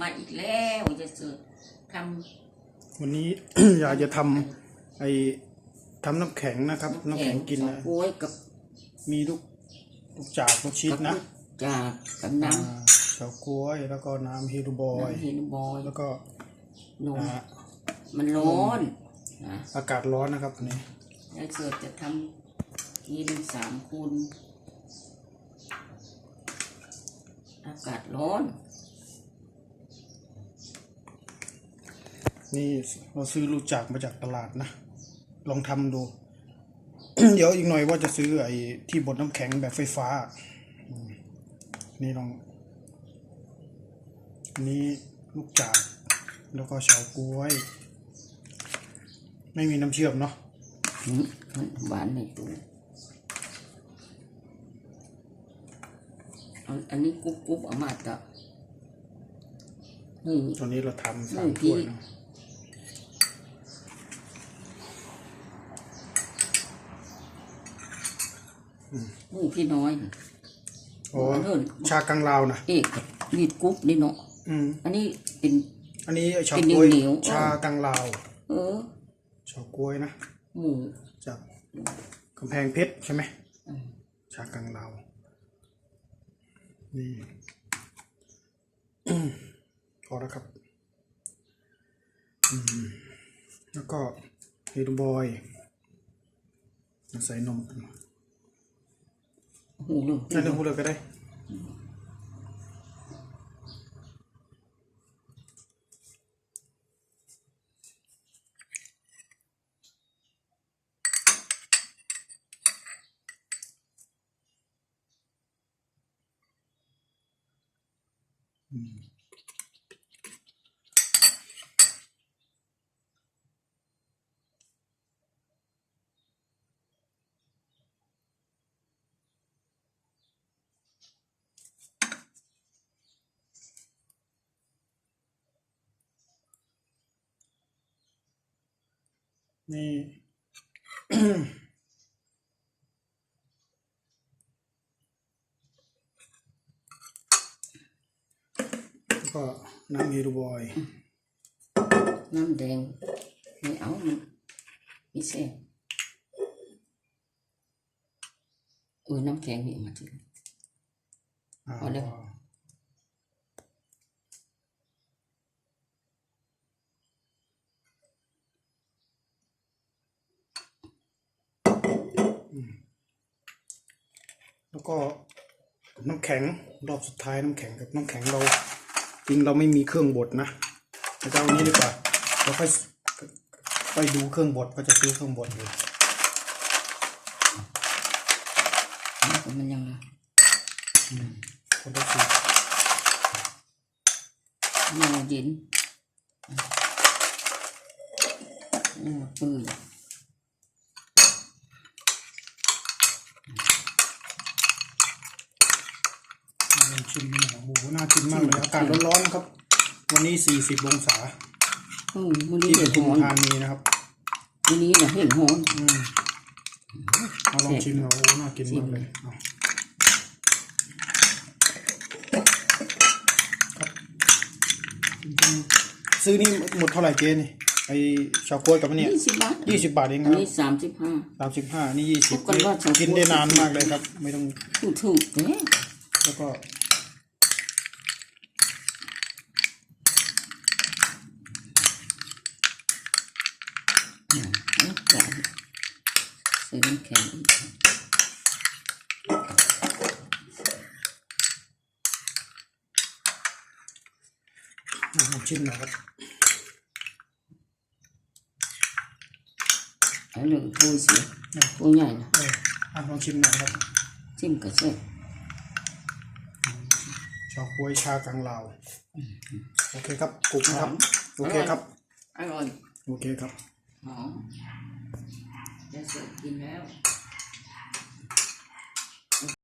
มาอีกแล้วจะเสิร์ฟทวันนี้ อยากจะทำไอ้ทำน้ำแข็งนะครับำน้ำแข็งกินสอนะกล้วยกับมีลูกลูกจากลูกชิดนะจากกับน้อ่าเฉาก๊วยแล้วก็น้ำฮิรูบอำยน้ำเฮนบอยแล้วก็นมอ่ามันร้อนนะอากาศร้อนนะครับวันนี้ยายเสิร์ฟจะทำกินสามคูณอากาศร้อน นี่เราซื้อลูกจากมาจากตลาดนะ ลองทำดู เดี๋ยวอีกหน่อยว่าจะซื้อไอ้ที่บดน้ำแข็งแบบไฟฟ้าอืมนี่ลองอันนี้ลูกจาก แล้วก็เฉาก๊วย ไม่มีน้ำเชื่อมเนาะหืมมันหวานในตู้เอาอันนี้กรุบกรุบๆเอามาตะนี่ตอนนี้เราทำสาอืมมพี่ถ้วยเนอะ นี่พี่น้อยน่ะโอ้อันนู้นชากังลาวนะเอกกับมีดกรุบนี่เนาะอืมอันนี้เป็น อันนี้เฉาเป็นก๊วยเหนียวๆชากังลาวเออเฉาก๊วยนะหมูจากกำแพงเพชรใช่ไหมอืมชากังลาวนี่ พอแล้วครับอืมแล้วก็เฮดบอยใส่นมหูเรื่อง ใส่นมพูดเลยก็ได้นี่แล้วก็น้ำเฮดบอย น้ำแดงไม่เอามันไม่แซ่บเออน้ำแข็งนี่มาถึงอ่าเอาเลย แล้วก็น้ำแข็งรอบสุดท้ายน้ำแข็งกับน้ำแข็งเราจริงเราไม่มีเครื่องบดนะเราจะเอาอันนี้ดีกว่าเราค่อยค่อยดูเครื่องบดก็จะซื้อเครื่องบดอยู่มันก็มันยังคนละสีแนวเย็นแนวปืน ลองชิมดูหน่อยโอ้โหน่ากินมากเลยอากาศร้อนๆนะครับ วันนี้สี่สิบองศาอืมวันนี้ที่ปเห็นทุมหอนธานีนะครับวันนี้นะเห็นหอนอืมเอาลองชิมหน่อยโอ้โหน่ากินมากเลยเอาซื้อนี่หมดเท่าไหร่เจ๊นี่ไอชาวกล้วยกับอันเนี่ยยี่สิบบาทยี่สิบบาทเองอันครับนี้สามสิบห้า สามสิบห้านี่ยี่สิบพบกันว่าชาวกล้วย กินได้นานมากเลยครับ ไม่ต้องถูกถูกๆเอ๊ะแล้วก็ เอาจ่ายใส่น้ำแข็งอีกอะลองชิมหน่อยครับเอาเรื่อ งถ้วยเสียถ้วยใหญ่นะเอออะลองชิมหน่อยครับจิ้มกระเซ็บชาวกล้วยชากังลาวโอเคครับกรุบนะครับโอเคครับอร่อยโอเคครับหอมจกินแล้ว